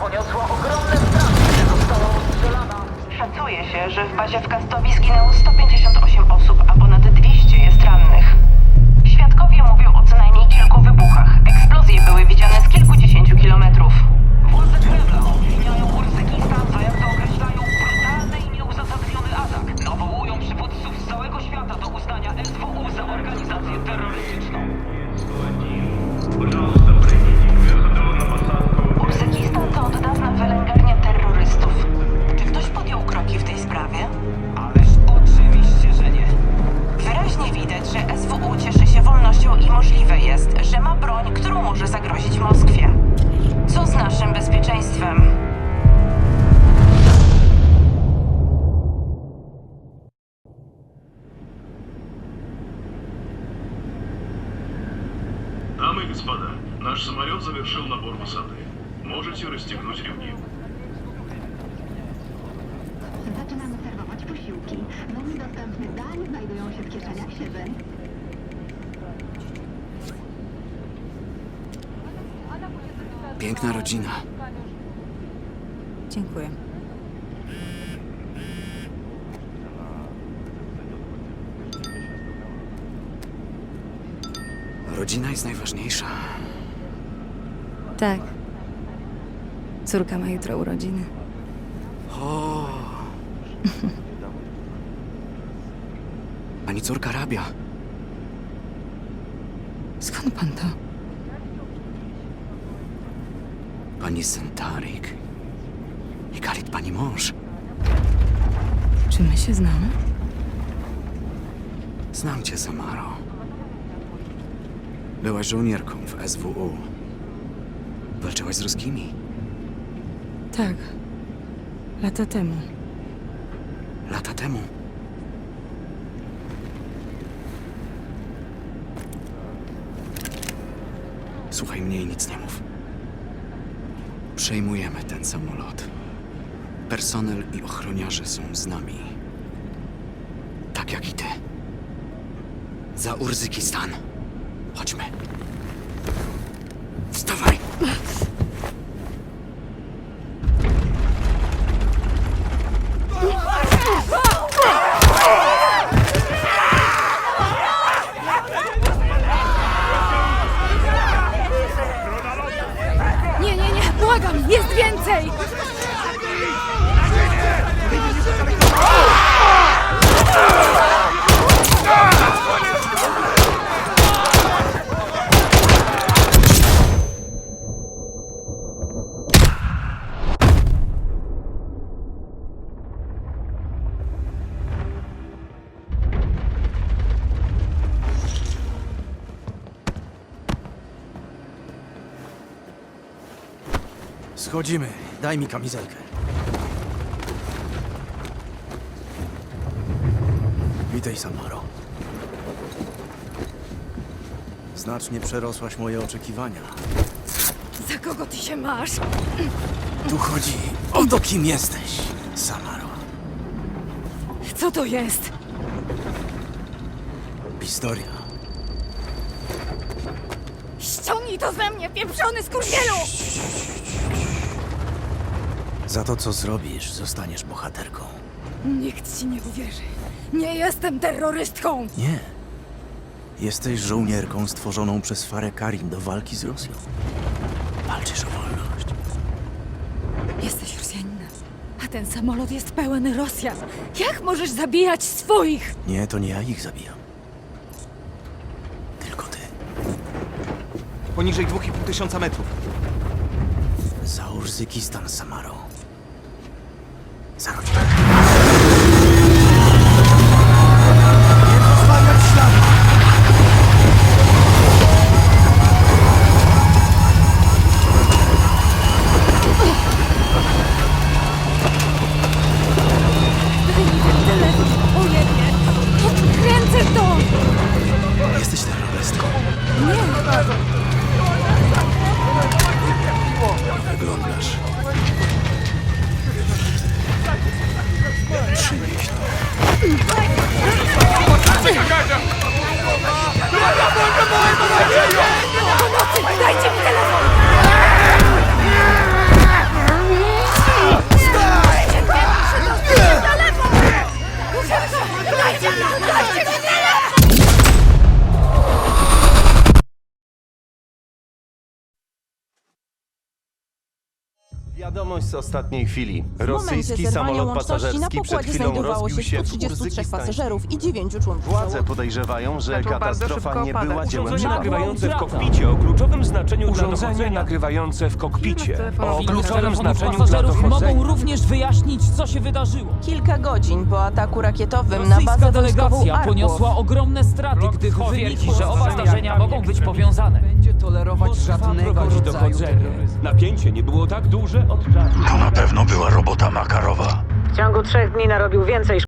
Poniosła ogromne straty, została ostrzelana. Szacuje się, że w bazie w Kastowi zginęło 158 osób, a ponad 200 jest rannych. Świadkowie mówią господа, наш самолет завершил набор высоты. Можете расстегнуть ремни. Zaczynamy serwować posiłki. Menu dostępnych dań znajdują się w kieszeniach szyby. Piękna rodzina. Dziękuję. Rodzina jest najważniejsza. Tak. Córka ma jutro urodziny. O. Pani córka rabia. Skąd pan to? Pani Sentarik. I Karit pani mąż. Czy my się znamy? Znam cię, Samaro. Byłaś żołnierką w SWU. Walczyłaś z ruskimi. Tak. Lata temu. Lata temu. Słuchaj mnie i nic nie mów. Przejmujemy ten samolot. Personel i ochroniarze są z nami. Tak jak i ty. Za Urzykistan. Chodźmy. Wstawaj! Nie, nie, nie! Błagam! Jest więcej! Schodzimy. Daj mi kamizelkę. Witaj, Samaro. Znacznie przerosłaś moje oczekiwania. Za kogo ty się masz? Tu chodzi o to, kim jesteś, Samaro. Co to jest? Historia. Ściągnij to ze mnie, pieprzony skurwielu! Za to, co zrobisz, zostaniesz bohaterką. Nikt ci nie uwierzy. Nie jestem terrorystką! Nie. Jesteś żołnierką stworzoną przez Farę Karim do walki z Rosją. Walczysz o wolność. Jesteś Rosjaninem, a ten samolot jest pełen Rosjan. Jak możesz zabijać swoich? Nie, to nie ja ich zabijam. Tylko ty. Poniżej 2,5 tysiąca metrów. Za Urzykistan, Samaro. Za Wiadomość z ostatniej chwili. Rosyjski samolot na pasażerski przed pokładzie chwilą znajdowało rozbił się się w 133 Urzykistanie. pasażerów i 9 członków Władze załogi. podejrzewają, że katastrofa nie była dziełem Urządzenie nagrywające w kokpicie o kluczowym znaczeniu dla Urządzenie dochodzenia. nagrywające w kokpicie o Filmy kluczowym telefonów znaczeniu dla pasażerów dochodzenia. mogą również wyjaśnić, co się wydarzyło. Kilka godzin po ataku rakietowym na Rosyjska bazę wojskową delegacja Arków poniosła ogromne straty, gdy twierdzi, że oba zdarzenia mogą być powiązane. Tolerować żadnego rodzaju dochodzenia. Napięcie nie było tak duże od czasu. To na pewno była robota Makarowa. W ciągu trzech dni narobił więcej